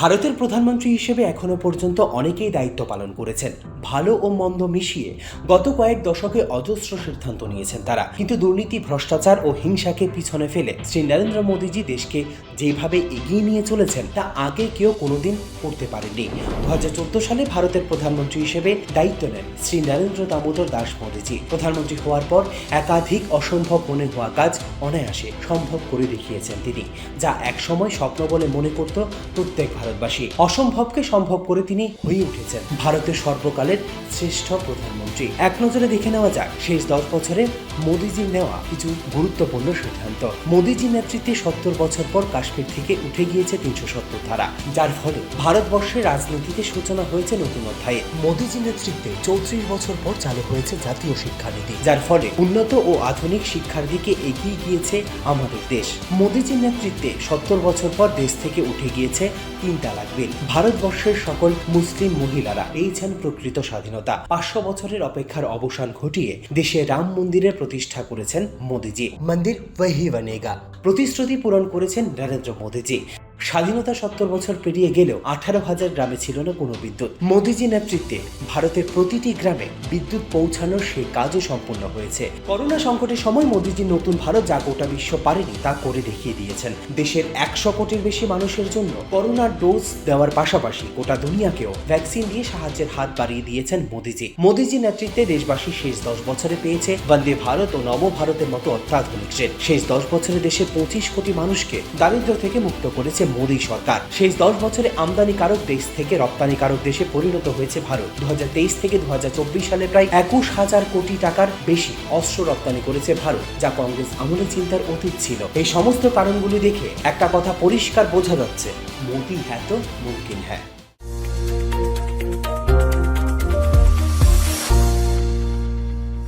ভারতের প্রধানমন্ত্রী হিসেবে এখনও পর্যন্ত অনেকেই দায়িত্ব পালন করেছেন। ভালো ও মন্দ মিশিয়ে গত কয়েক দশকে অজস্র সিদ্ধান্ত নিয়েছেন তারা। কিন্তু দুর্নীতি, ভ্রষ্টাচার ও হিংসাকে পিছনে ফেলে শ্রী নরেন্দ্র মোদীজি দেশকে যেভাবে এগিয়ে নিয়ে চলেছেন, তা আগে কেউ কোনোদিন করতে পারেননি। দু সালে ভারতের প্রধানমন্ত্রী হিসেবে দায়িত্ব নেন শ্রী নরেন্দ্র দামোদর দাস মোদীজি। প্রধানমন্ত্রী হওয়ার পর একাধিক অসম্ভব মনে হওয়া কাজ অনায়াসে সম্ভব করে দেখিয়েছেন তিনি, যা একসময় স্বপ্ন বলে মনে করত প্রত্যেক ভারতবাসী। অসম্ভবকে সম্ভব করে তিনি হয়ে উঠেছেন। ভারতের সর্বকালের শ্রেষ্ঠ প্রধানমন্ত্রী। এক নজরে দেখে নেওয়া যাক, শেষ দশ বছরে মোদীজির নেওয়া কিছু গুরুত্বপূর্ণ সিদ্ধান্ত। মোদীজির নেতৃত্বে সত্তর বছর পর কাশ্মীর থেকে উঠে গিয়েছে তিনশো সত্তর ধারা, যার ফলে ভারতবর্ষের রাজনীতিতে সূচনা হয়েছে নতুন অধ্যায়ে। মোদীজির নেতৃত্বে চৌত্রিশ বছর পর চালু হয়েছে জাতীয় শিক্ষানীতি, যার ফলে উন্নত ও আধুনিক শিক্ষার দিকে এগিয়ে গিয়েছে আমাদের দেশ। মোদীজির নেতৃত্বে সত্তর বছর পর দেশ থেকে উঠে গিয়েছে তিন তালাক বিল। ভারতবর্ষের সকল মুসলিম মহিলারা পেয়েছেন প্রকৃত স্বাধীনতা। পাঁচশো বছরের অপেক্ষার অবসান ঘটিয়ে দেশে রাম মন্দিরের প্রতিষ্ঠা করেছেন মোদীজি। মন্দির প্রতিশ্রুতি পূরণ করেছেন নরেন্দ্র মোদীজি। স্বাধীনতা সত্তর বছর পেরিয়ে গেলেও আঠারো হাজার গ্রামে ছিল না কোনো বিদ্যুৎ। মোদীজি নেতৃত্বে ভারতের প্রতিটি গ্রামে বিদ্যুৎ পৌঁছানোর সে কাজও সম্পূর্ণ হয়েছে। করোনা সংকটের সময় মোদীজি নতুন ভারত যা গোটা বিশ্ব পারেনি তা করে দেখিয়ে দিয়েছেন। দেশের একশো কোটির বেশি মানুষের জন্য করোনার ডোজ দেওয়ার পাশাপাশি গোটা দুনিয়াকেও ভ্যাকসিন দিয়ে সাহায্যের হাত বাড়িয়ে দিয়েছেন মোদীজি। মোদীজি নেতৃত্বে দেশবাসী শেষ দশ বছরে পেয়েছে বন্দে ভারত ও নব ভারতের মতো অত্যাধুনিক ট্রেন। শেষ দশ বছরে দেশে পঁচিশ কোটি মানুষকে দারিদ্র থেকে মুক্ত করেছে মোদী সরকার। শেষ দশ বছরে আমদানিকারক দেশ থেকে রপ্তানিকারক দেশে পরিণত হয়েছে ভারত। দু হাজার তেইশ থেকে দু হাজার চব্বিশ সালে প্রায় একুশ হাজার কোটি টাকার বেশি অস্ত্র রপ্তানি করেছে ভারত, যা কংগ্রেস আমলে চিন্তার অতীত ছিল। এই সমস্ত কারণগুলি দেখে একটা কথা পরিষ্কার বোঝা যাচ্ছে, মোদি হ্যাঁ তো মুমকিন হ্যাঁ।